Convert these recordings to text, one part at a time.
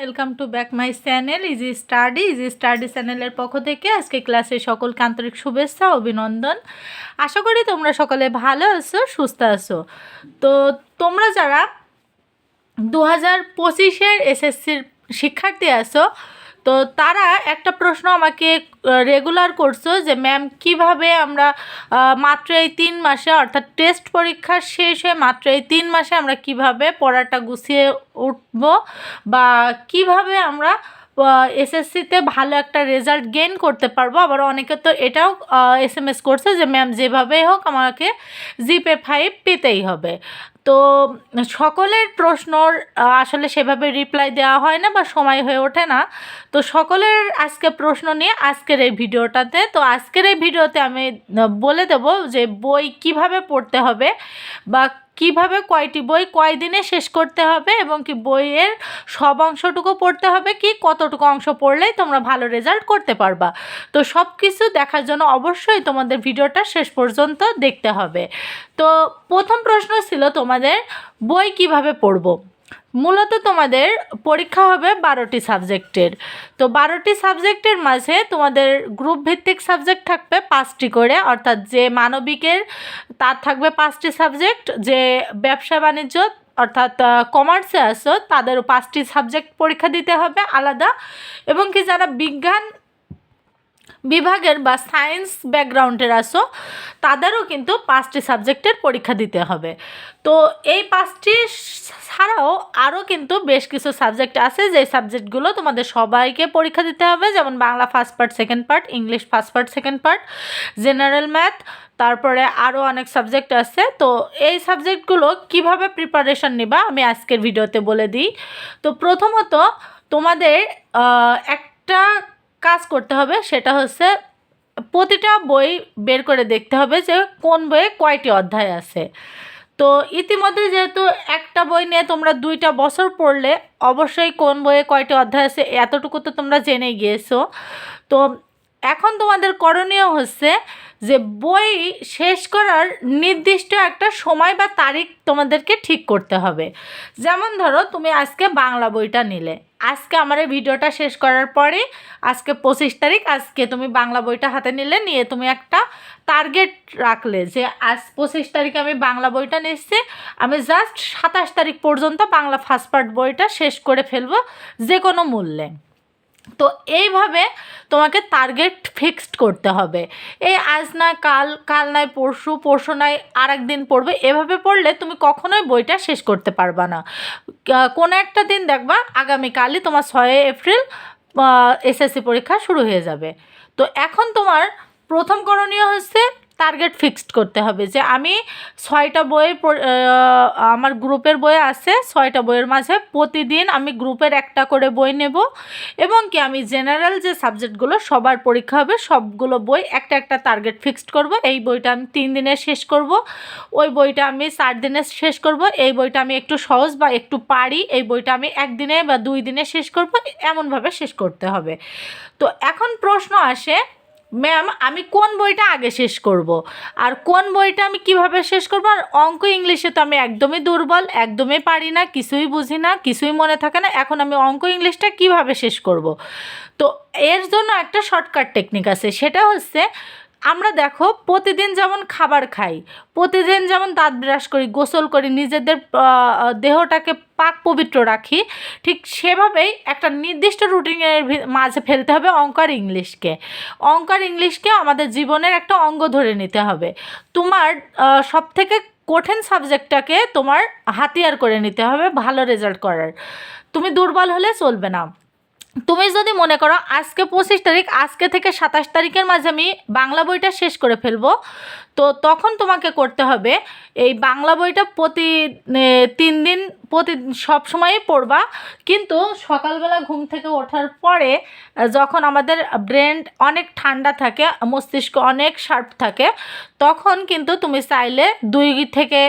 Welcome to back my channel easy study easy study চ্যানেলের পক্ষ থেকে আজকে ক্লাসে সকলকে আন্তরিক শুভেচ্ছা অভিনন্দন। আশা করি তোমরা সকলে ভালো আছো, সুস্থ আছো। তো তোমরা যারা দু হাজার পঁচিশের এসএসসির শিক্ষার্থী আছো তো তারা একটা প্রশ্ন আমাকে রেগুলার করছ যে ম্যাম কীভাবে আমরা মাত্র এই তিন মাসে, অর্থাৎ টেস্ট পরীক্ষা শেষ হয়ে মাত্র এই তিন মাসে আমরা কীভাবে পড়াটা গুছিয়ে উঠব বা কীভাবে আমরা এসএসসিতে ভালো একটা রেজাল্ট গেইন করতে পারব? আবার অনেকে তো এটাও এস এম এস করছে যে ম্যাম যেভাবেই হোক আমাকে জিপে ফাইভ পেতেই হবে। তো সকলের প্রশ্নর আসলে সেভাবে রিপ্লাই দেওয়া হয় না বা সময় হয়ে ওঠে না। তো সকলের আজকে প্রশ্ন নিয়ে আজকের এই ভিডিওটাতে, তো আজকের এই ভিডিওতে আমি বলে দেব যে বই কীভাবে পড়তে হবে বা কীভাবে কয়টি বই কয় দিনে শেষ করতে হবে এবং কি বইয়ের সব অংশটুকু পড়তে হবে কি কতটুকু অংশ পড়লেই তোমরা ভালো রেজাল্ট করতে পারবা। তো সব কিছু দেখার জন্য অবশ্যই তোমাদের ভিডিওটা শেষ পর্যন্ত দেখতে হবে। তো প্রথম প্রশ্ন ছিল তোমাদের বই কীভাবে পড়ব? মূলত তোমাদের পরীক্ষা হবে বারোটি সাবজেক্টের। তো বারোটি সাবজেক্টের মাঝে তোমাদের গ্রুপ ভিত্তিক সাবজেক্ট থাকবে পাঁচটি করে, অর্থাৎ যে মানবিকের তার থাকবে পাঁচটি সাবজেক্ট, যে ব্যবসা বাণিজ্য, অর্থাৎ কমার্সে আসো তাদেরও পাঁচটি সাবজেক্ট পরীক্ষা দিতে হবে আলাদা। এবং কি যারা বিজ্ঞান বিভাগের বা সায়েন্স ব্যাকগ্রাউন্ডের আসো, তাদেরও কিন্তু পাঁচটি সাবজেক্টের পরীক্ষা দিতে হবে। তো এই পাঁচটি ছাড়াও আরও কিন্তু বেশ কিছু সাবজেক্ট আছে, যেই সাবজেক্টগুলো তোমাদের সবাইকে পরীক্ষা দিতে হবে। যেমন Bangla first part second part English first part second part general math তারপরে আরও অনেক সাবজেক্ট আছে। তো এই সাবজেক্টগুলো কীভাবে প্রিপারেশন নিবা, আমি আজকের ভিডিওতে বলে দিই। তো প্রথমত তোমাদের একটা কাজ করতে হবে, সেটা হচ্ছে প্রতিটা বই বের করে দেখতে হবে যে কোন বইয়ে কয়টি অধ্যায় আছে। তো ইতিমধ্যে যেহেতু একটা বই নিয়ে তোমরা দুইটা বছর পড়লে অবশ্যই কোন বইয়ে কয়টি অধ্যায় আছে এতটুকু তো তোমরা জেনে গিয়েছো। তো এখন তোমাদের করণীয় হচ্ছে যে বই শেষ করার নির্দিষ্ট একটা সময় বা তারিখ তোমাদেরকে ঠিক করতে হবে। যেমন ধরো তুমি আজকে বাংলা বইটা নিলে। আজকে আমার এই ভিডিওটা শেষ করার পরে আজকে পঁচিশ তারিখ, আজকে তুমি বাংলা বইটা হাতে নিলে, নিয়ে তুমি একটা টার্গেট রাখলে যে আজ পঁচিশ তারিখে আমি বাংলা বইটা নিচ্ছি। আমি জাস্ট সাতাশ তারিখ পর্যন্ত বাংলা ফার্স্ট পার্ট বইটা শেষ করে ফেলব যে কোনো মূল্যে। তো এইভাবে তোমাকে টার্গেট ফিক্সড করতে হবে। এই আজ নয় কাল কাল নয় পরশু পরশু নয় আর একদিন পড়বে। এভাবে পড়লে তুমি কখনোই বইটা শেষ করতে পারবা না। কোনো একটা দিন দেখবা আগামীকালই তোমার ছয় এপ্রিল এসএসসি পরীক্ষা শুরু হয়ে যাবে। তো এখন তোমার প্রথম করণীয় হচ্ছে টার্গেট ফিক্সড করতে হবে যে আমি ছয়টা বই আমার গ্রুপের বই আছে, ছয়টা বইয়ের মাঝে প্রতিদিন আমি গ্রুপের একটা করে বই নেব এবং কি আমি জেনারেল যে সাবজেক্টগুলো সবার পরীক্ষা হবে সবগুলো বই একটা একটা টার্গেট ফিক্সড করব। এই বইটা আমি তিন দিনে শেষ করব, ওই বইটা আমি চার দিনে শেষ করব, এই বইটা আমি একটু সহজ বা একটু পারি, এই বইটা আমি একদিনে বা দুই দিনে শেষ করব, এমনভাবে শেষ করতে হবে। তো এখন প্রশ্ন আসে ম্যাম আমি কোন বইটা আগে শেষ করব? আর কোন বইটা আমি কীভাবে শেষ করব? আর অঙ্ক ইংলিশে তো আমি একদমই দুর্বল, একদমই পারি না, কিছুই বুঝি না, কিছুই মনে থাকে না। এখন আমি অঙ্ক ইংলিশটা কীভাবে শেষ করব? তো এর জন্য একটা শর্টকাট টেকনিক আছে। সেটা হচ্ছে আমরা দেখো প্রতিদিন যেমন খাবার খাই, প্রতিদিন যেমন দাঁত ব্রাশ করি, গোসল করি, নিজেদের দেহটাকে পাক পবিত্র রাখি, ঠিক সেভাবেই একটা নির্দিষ্ট রুটিনের মাঝে ফেলতে হবে অঙ্ক আর ইংলিশকে। অঙ্ক আর ইংলিশকে আমাদের জীবনের একটা অঙ্গ ধরে নিতে হবে। তোমার সব থেকে কঠিন সাবজেক্টটাকে তোমার হাতিয়ার করে নিতে হবে ভালো রেজাল্ট করার। তুমি দুর্বল হলে চলবে না। তুমি যদি মনে করো আজকে পঁচিশ তারিখ, আজকে থেকে সাতাশ তারিখের মাঝে আমি বাংলা বইটা শেষ করে ফেলব, তো তখন তোমাকে করতে হবে এই বাংলা বইটা প্রতি তিন দিন প্রতি, সব সময়ই পড়বা। কিন্তু সকালবেলা ঘুম থেকে ওঠার পরে যখন আমাদের ব্রেন অনেক ঠান্ডা থাকে, মস্তিষ্ক অনেক শার্প থাকে, তখন কিন্তু তুমি চাইলে দুই থেকে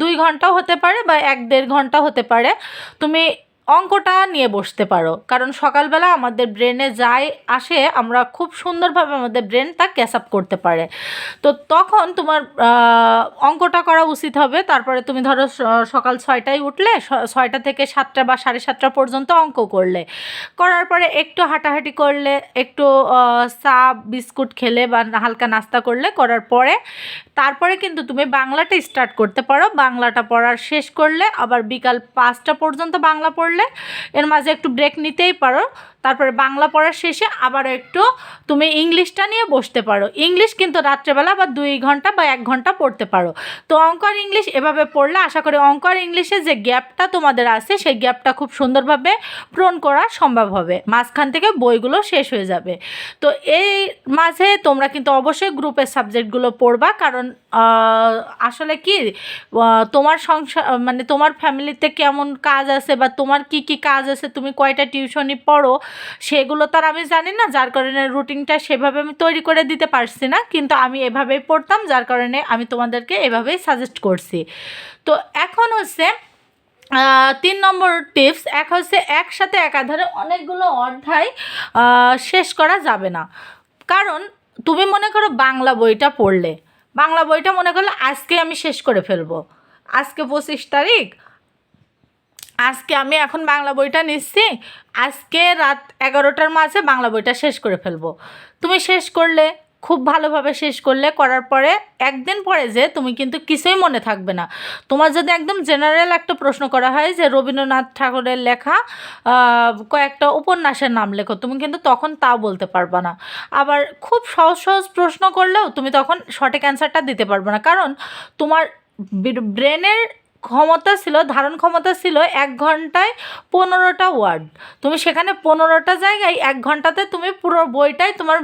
দুই ঘন্টাও হতে পারে বা এক দেড় ঘণ্টা হতে পারে। তুমি অঙ্কটা নিয়ে বসতে পারো। কারণ সকালবেলা আমাদের ব্রেনে যাই আসে, আমরা খুব সুন্দরভাবে আমাদের ব্রেন তা ক্যাচ আপ করতে পারে। তো তখন তোমার অঙ্কটা করা উচিত হবে। তারপরে তুমি ধরো সকাল ছয়টায় উঠলে ছয়টা থেকে সাতটা বা সাড়ে সাতটা পর্যন্ত অঙ্ক করলে। করার পরে একটু হাঁটাহাঁটি করলে, একটু চা, বিস্কুট খেলে বা হালকা নাস্তা করলে করার পরে, তারপরে কিন্তু তুমি বাংলাটা স্টার্ট করতে পারো। বাংলাটা পড়ার শেষ করলে, আবার বিকাল পাঁচটা পর্যন্ত বাংলা পড়লে এর মাঝে একটু ব্রেক নিতেই পারো। তারপরে বাংলা পড়ার শেষে আবার একটু তুমি ইংলিশটা নিয়ে বসতে পারো। ইংলিশ কিন্তু রাত্রেবেলা বা দুই ঘণ্টা বা এক ঘণ্টা পড়তে পারো। তো অঙ্ক আর ইংলিশ এভাবে পড়লে আশা করি অঙ্ক আর ইংলিশে যে গ্যাপটা তোমাদের আছে, সেই গ্যাপটা খুব সুন্দরভাবে পূরণ করা সম্ভব হবে। মাঝখান থেকে বইগুলো শেষ হয়ে যাবে। তো এই মাঝে তোমরা কিন্তু অবশ্যই গ্রুপের সাবজেক্টগুলো পড়বা। কারণ আসলে কি তোমার সংসার মানে তোমার ফ্যামিলিতে কেমন কাজ আছে বা তোমার কি কি কাজ আছে, তুমি কয়টা টিউশনি পড়ো সেগুলো তো আর আমি জানি না, যার কারণে রুটিনটা সেভাবে আমি তৈরি করে দিতে পারছি না, কিন্তু আমি এভাবেই পড়তাম, যার কারণে আমি তোমাদেরকে এভাবেই সাজেস্ট করছি। তো এখন হচ্ছে তিন নম্বর টিপস এক হচ্ছে একসাথে একাধারে অনেকগুলো অধ্যায় শেষ করা যাবে না। কারণ তুমি মনে করো বাংলা বইটা পড়লে, বাংলা বইটা মনে করলে আজকে আমি শেষ করে ফেলব। আজকে পঁচিশ তারিখ আজকে আমি এখন বাংলা বইটা নিচ্ছি। আজকে রাত এগারোটার মাঝে বাংলা বইটা শেষ করে ফেলব। তুমি শেষ করলে, খুব ভালোভাবে শেষ করলে, করার পরে একদিন পরে যে তুমি কিন্তু কিছুই মনে থাকবে না। তোমার যদি একদম জেনারেল একটা প্রশ্ন করা হয় যে রবীন্দ্রনাথ ঠাকুরের লেখা কয়েকটা উপন্যাসের নাম লেখো, তুমি কিন্তু তখন তা বলতে পারবে না। আবার খুব সহজ সহজ প্রশ্ন করলেও তুমি তখন সঠিক অ্যান্সারটা দিতে পারবে না। কারণ তোমার ব্রেনের ক্ষমতা ছিল, ধারণ ক্ষমতা ছিল এক ঘন্টায় পনেরোটা ওয়ার্ড। তুমি সেখানে পনেরোটা জায়গায় এক ঘন্টাতে তুমি পুরো বইটাই তোমার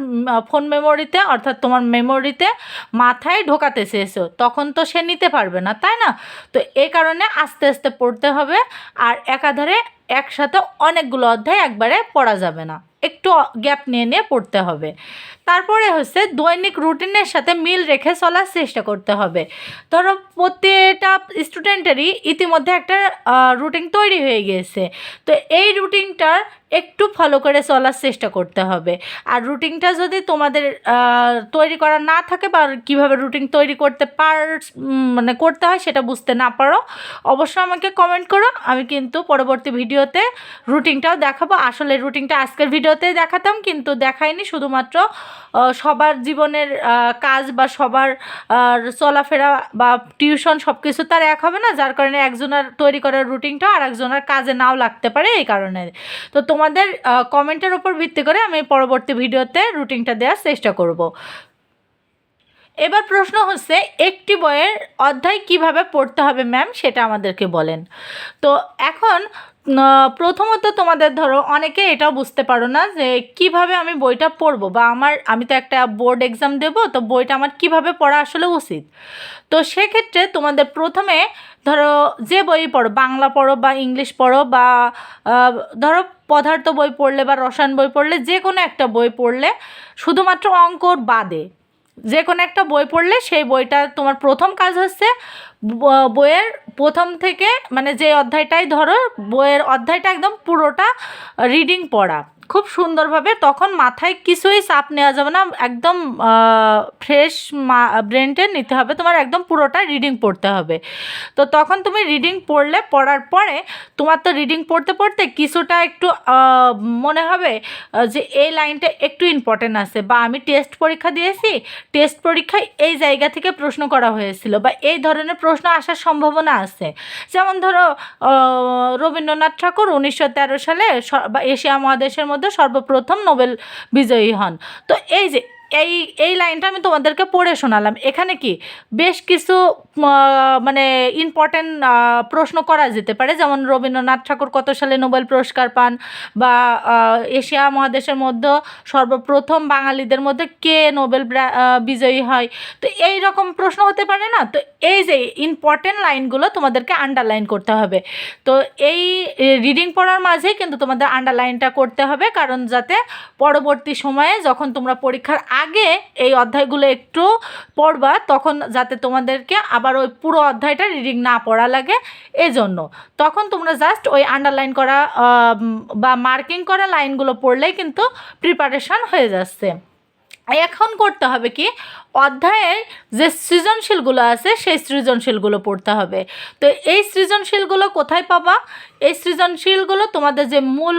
ফোন মেমোরিতে অর্থাৎ তোমার মেমোরিতে মাথায় ঢোকাতে চেয়েছো। তখন তো সে নিতে পারবে না, তাই না? তো এই কারণে আস্তে আস্তে পড়তে হবে আর একাধারে একসাথে অনেকগুলো অধ্যায় একবারে পড়া যাবে না। একটু গ্যাপ নিয়ে নিয়ে পড়তে হবে। তারপরে হচ্ছে দৈনিক রুটিনের সাথে মিল রেখে চলার চেষ্টা করতে হবে। ধরো প্রত্যেকটা স্টুডেন্টেরই ইতিমধ্যে একটা রুটিন তৈরি হয়ে গিয়েছে। তো এই রুটিনটার একটু ফলো করে চলার চেষ্টা করতে হবে। আর রুটিনটা যদি তোমাদের তৈরি করা না থাকে বা কীভাবে রুটিন তৈরি করতে পার মানে করতে হয় সেটা বুঝতে না পারো, অবশ্যই আমাকে কমেন্ট করো। আমি কিন্তু পরবর্তী ভিডিওতে রুটিনটাও দেখাবো। আসলে রুটিনটা আজকের ভিডিওতে দেখাতাম, কিন্তু দেখাইনি। শুধুমাত্র সবার জীবনের কাজ বা সবার চলাফেরা বা টিউশন সব কিছু তার এক হবে না। যার কারণে একজনের তৈরি করার রুটিনটা আর একজনের কাজে নাও লাগতে পারে এই কারণে। তো তোমাদের কমেন্টের ওপর ভিত্তি করে আমি পরবর্তী ভিডিওতে রুটিনটা দেওয়ার চেষ্টা করব। এবার প্রশ্ন হচ্ছে, একটি বইয়ের অধ্যায় কীভাবে পড়তে হবে ম্যাম, সেটা আমাদেরকে বলেন। তো এখন প্রথমত তোমাদের ধরো, অনেকে এটাও বুঝতে পারো না যে কীভাবে আমি বইটা পড়ব বা আমার, আমি তো একটা বোর্ড এক্সাম দেবো, তো বইটা আমার কীভাবে পড়া আসলে উচিত? তো সেক্ষেত্রে তোমাদের প্রথমে ধরো যে বই পড়ো, বাংলা পড়ো বা ইংলিশ পড়ো বা ধরো পদার্থ বই পড়লে বা রসায়ন বই পড়লে যে কোনো একটা বই পড়লে শুধুমাত্র অঙ্কর বাদে। যে কোনো একটা বই পড়লে সেই বইটা তোমার প্রথম কাজ হচ্ছে বইয়ের প্রথম থেকে মানে যে অধ্যায়টাই ধরো বইয়ের অধ্যায়টা একদম পুরোটা রিডিং পড়া। খুব সুন্দরভাবে তখন মাথায় কিছুই চাপ নেওয়া যাবে না, একদম ফ্রেশ ব্রেনটে নিতে হবে, তোমার একদম পুরোটা রিডিং পড়তে হবে। তো তখন তুমি রিডিং পড়লে, পড়ার পরে তোমার তো রিডিং পড়তে পড়তে কিছুটা একটু মনে হবে যে এই লাইনটা একটু ইম্পর্টেন্ট আছে বা আমি টেস্ট পরীক্ষা দিয়েছি টেস্ট পরীক্ষায় এই জায়গা থেকে প্রশ্ন করা হয়েছিল বা এই ধরনের প্রশ্ন আসার সম্ভাবনা আছে। যেমন ধরো রবীন্দ্রনাথ ঠাকুর উনিশশো তেরো সালে বা এশিয়া মহাদেশের মধ্যে সর্বপ্রথম নোবেল বিজয়ী হন। তো এই যে এই এই লাইনটা আমি তোমাদেরকে পড়ে শোনালাম। এখানে কি বেশ কিছু মানে ইম্পর্টেন্ট প্রশ্ন করা যেতে পারে। যেমন রবীন্দ্রনাথ ঠাকুর কত সালে নোবেল পুরস্কার পান বা এশিয়া মহাদেশের মধ্যে সর্বপ্রথম বাঙালিদের মধ্যে কে নোবেল বিজয়ী হয়? তো এই রকম প্রশ্ন হতে পারে না? তো এই যে ইম্পর্টেন্ট লাইনগুলো তোমাদেরকে আন্ডারলাইন করতে হবে। তো এই রিডিং পড়ার মাঝেই কিন্তু তোমাদের আন্ডারলাইনটা করতে হবে। কারণ যাতে পরবর্তী সময়ে যখন তোমরা পরীক্ষার আগে আগে এই অধ্যায়গুলো একটু পড়বা, তখন যাতে তোমাদেরকে আবার ওই পুরো অধ্যায়টা রিডিং না পড়া লাগে। এই জন্য তখন তোমরা জাস্ট ওই আন্ডারলাইন করা বা মার্কিং করা লাইনগুলো পড়লেই কিন্তু প্রিপারেশন হয়ে যাচ্ছে। এখন করতে হবে কি, অধ্যায়ের যে সৃজনশীলগুলো আছে, সেই সৃজনশীলগুলো পড়তে হবে। তো এই সৃজনশীলগুলো কোথায় পাবা? এই সৃজনশীলগুলো তোমাদের যে মূল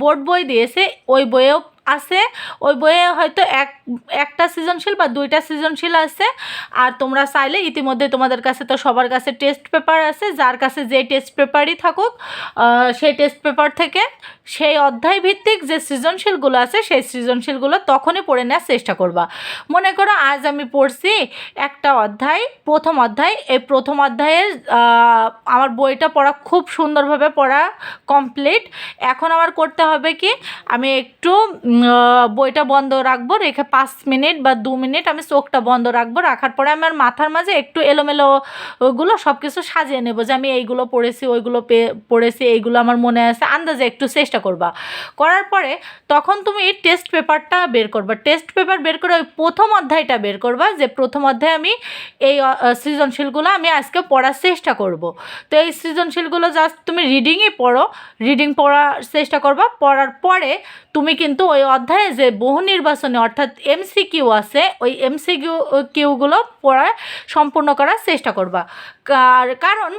বোর্ড বই দিয়েছে, ওই বইয়েও আছে, ওই বইয়ে হয়তো এক, একটা সৃজনশীল বা দুইটা সৃজনশীল আছে। আর তোমরা চাইলে ইতিমধ্যে তোমাদের কাছে তো সবার কাছে টেস্ট পেপার আছে, যার কাছে যে টেস্ট পেপারই থাকুক সেই টেস্ট পেপার থেকে সেই অধ্যায় ভিত্তিক যে সৃজনশীলগুলো আছে, সেই সৃজনশীলগুলো তখনই পড়ে নেওয়ার চেষ্টা করবা। মনে করো আজ আমি পড়ছি একটা অধ্যায়, প্রথম অধ্যায়। এই প্রথম অধ্যায়ের আমার বইটা পড়া খুব সুন্দরভাবে পড়া কমপ্লিট এখন আমার করতে হবে কি, আমি একটু বইটা বন্ধ রাখব, রেখে পাঁচ মিনিট বা দু মিনিট আমি চোখটা বন্ধ রাখব, রাখার পরে আমার মাথার মাঝে একটু এলোমেলো গুলো সব কিছু সাজিয়ে নেব যে আমি এইগুলো পড়েছি, ওইগুলো পড়েছি, এইগুলো আমার মনে আছে, আন্দাজে একটু চেষ্টা করবা। করার পরে তখন তুমি টেস্ট পেপারটা বের করবা। টেস্ট পেপার বের করে ওই প্রথম অধ্যায়টা বের করবা যে প্রথম অধ্যায়ে আমি এই সৃজনশীলগুলো আমি আজকে পড়ার চেষ্টা করব। তো এই সৃজনশীলগুলো জাস্ট তুমি রিডিংই পড়ো রিডিং পড়ার চেষ্টা করবা, পড়ার পরে তুমি কিন্তু ওই অধ্যায়ে যে বহু নির্বাচনে, অর্থাৎ এমসিকিউ আছে, ওই এমসিকিউ কিউগুলো পড়া সম্পূর্ণ করার চেষ্টা করবা। কার- কারণ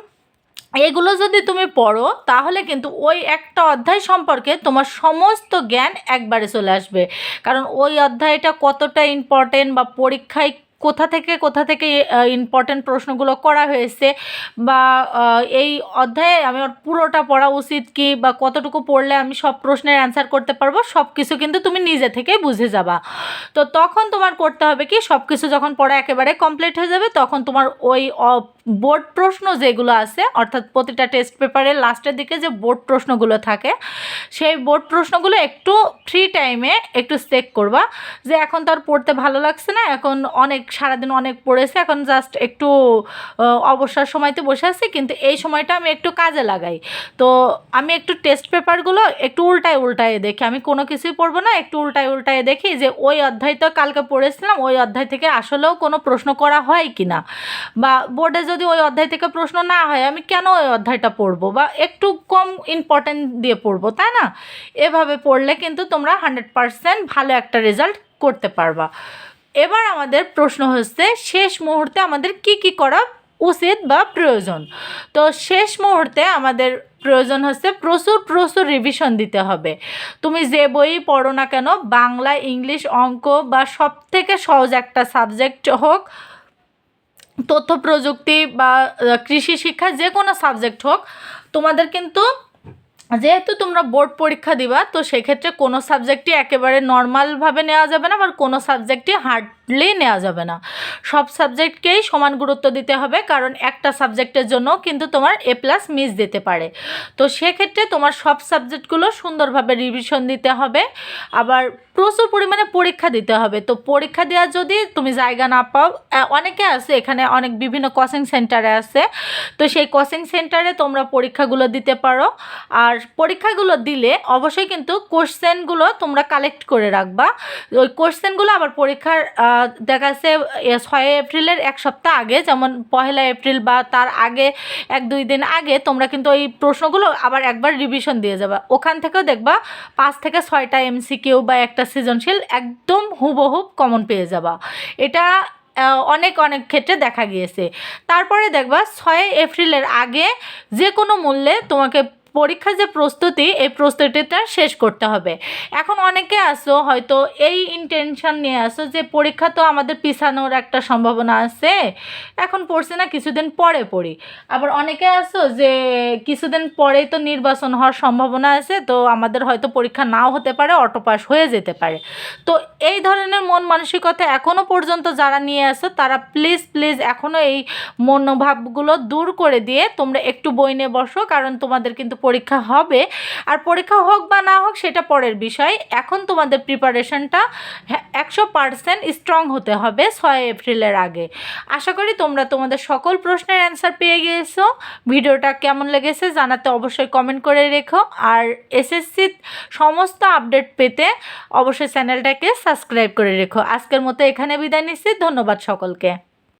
এগুলো যদি তুমি পড়ো, তাহলে কিন্তু ওই একটা অধ্যায় সম্পর্কে তোমার সমস্ত জ্ঞান একবারে চলে আসবে। কারণ ওই অধ্যায়টা কতটা ইম্পর্টেন্ট বা পরীক্ষায় কোথা থেকে কোথা থেকে ইম্পর্টেন্ট প্রশ্নগুলো করা হয়েছে বা এই অধ্যায়ে আমি ওর পুরোটা পড়া উচিত কি বা কতটুকু পড়লে আমি সব প্রশ্নের অ্যান্সার করতে পারব সব কিছু কিন্তু তুমি নিজে থেকেই বুঝে যাবা। তো তখন তোমার করতে হবে কি সব কিছু যখন পড়া একেবারে কমপ্লিট হয়ে যাবে, তখন তোমার ওই বোর্ড প্রশ্ন যেগুলো আছে, অর্থাৎ প্রতিটা টেস্ট পেপারের লাস্টের দিকে যে বোর্ড প্রশ্নগুলো থাকে, সেই বোর্ড প্রশ্নগুলো একটু ফ্রি টাইমে একটু চেক করবা যে এখন তো আর পড়তে ভালো লাগছে না, এখন অনেক সারাদিন অনেক পড়েছে, এখন জাস্ট একটু অবসর সময়তে বসে আছি, কিন্তু এই সময়টা আমি একটু কাজে লাগাই। তো আমি একটু টেস্ট পেপারগুলো একটু উল্টায় উল্টায় দেখি, আমি কোনো কিছুই পড়ব না, একটু উল্টায় উল্টায় দেখি যে ওই অধ্যায় তো কালকে পড়েছিলাম, ওই অধ্যায় থেকে আসলেও কোনো প্রশ্ন করা হয় কি না বা বোর্ডে যদি ওই অধ্যায় থেকে প্রশ্ন না হয়, আমি কেন ওই অধ্যায়টা পড়ব? বা একটু কম ইম্পর্টেন্ট দিয়ে পড়ব, তাই না? এভাবে পড়লে কিন্তু তোমরা হান্ড্রেড পারসেন্ট ভালো একটা রেজাল্ট করতে পারবা। এবার আমাদের প্রশ্ন হচ্ছে, শেষ মুহূর্তে আমাদের কি কি করা উচিত বা প্রয়োজন? তো শেষ মুহূর্তে আমাদের প্রয়োজন হচ্ছে প্রচুর প্রচুর রিভিশন দিতে হবে। তুমি যে বই পড়ো না কেন, বাংলা, ইংলিশ, অঙ্ক বা সব থেকে সহজ একটা সাবজেক্ট হোক, তথ্য প্রযুক্তি বা কৃষি শিক্ষা যে কোনো সাবজেক্ট হোক, তোমাদের কিন্তু যেহেতু তোমরা বোর্ড পরীক্ষা দিবা, তো সেক্ষেত্রে কোনো সাবজেক্টই একেবারে নর্মালভাবে নেওয়া যাবে না, আবার কোনো সাবজেক্টই হার্ডলি নেওয়া যাবে না। সব সাবজেক্টকেই সমান গুরুত্ব দিতে হবে, কারণ একটা সাবজেক্টের জন্য কিন্তু তোমার এ প্লাস মিস দিতে পারে। তো সেক্ষেত্রে তোমার সব সাবজেক্টগুলো সুন্দরভাবে রিভিশন দিতে হবে। আবার প্রচুর পরিমাণে পরীক্ষা দিতে হবে। তো পরীক্ষা দেওয়ার যদি তুমি জায়গা না পাও অনেকে আছে, এখানে অনেক বিভিন্ন কোচিং সেন্টারে আছে। তো সেই কোচিং সেন্টারে তোমরা পরীক্ষাগুলো দিতে পারো। আর পরীক্ষাগুলো দিলে অবশ্যই কিন্তু কোশ্চেনগুলো তোমরা কালেক্ট করে রাখবা। ওই কোশ্চেনগুলো আবার পরীক্ষার দেখা যাচ্ছে ছয় এপ্রিলের এক সপ্তাহ আগে, যেমন পহেলা এপ্রিল বা তার আগে, এক দুই দিন আগে, তোমরা কিন্তু ওই প্রশ্নগুলো আবার একবার রিভিশন দিয়ে যাবা। ওখান থেকেও দেখবা পাঁচ থেকে ছয়টা এমসিকিউ বা একটা সৃজনশীল একদম হুবহুব কমন পেয়ে যাবা। এটা অনেক অনেক ক্ষেত্রে দেখা গিয়েছে। তারপরে দেখবা ছয় এপ্রিলের আগে যে কোনো মূল্যে তোমাকে পরীক্ষার যে প্রস্তুতি, এই প্রস্তুতিটা শেষ করতে হবে। এখন অনেকে আসো, হয়তো এই ইন্টেনশন নিয়ে আসো যে পরীক্ষা তো আমাদের পিছানোর একটা সম্ভাবনা আছে, এখন পড়ছি না, কিছুদিন পরে পড়ি। আবার অনেকে আসো যে কিছুদিন পরেই তো নির্বাচন হওয়ার সম্ভাবনা আছে, তো আমাদের হয়তো পরীক্ষা নাও হতে পারে, অটো পাস হয়ে যেতে পারে। তো এই ধরনের মন মানসিকতা এখনও পর্যন্ত যারা নিয়ে আসো, তারা প্লিজ প্লিজ এখনও এই মনোভাবগুলো দূর করে দিয়ে তোমরা একটু বই নিয়ে বসো, কারণ তোমাদের কিন্তু পরীক্ষা হবে। আর পরীক্ষা হোক বা না হোক, সেটা পরের বিষয়। এখন তোমাদের প্রিপারেশনটা একশো পারসেন্ট স্ট্রং হতে হবে ছয় এপ্রিলের আগে। আশা করি তোমরা তোমাদের সকল প্রশ্নের অ্যান্সার পেয়ে গিয়েছো। ভিডিওটা কেমন লেগেছে জানাতে অবশ্যই কমেন্ট করে রেখো। আর এসএসসি সমস্ত আপডেট পেতে অবশ্যই চ্যানেলটাকে সাবস্ক্রাইব করে রেখো। আজকের মতো এখানে বিদায় নিচ্ছি। ধন্যবাদ সকলকে।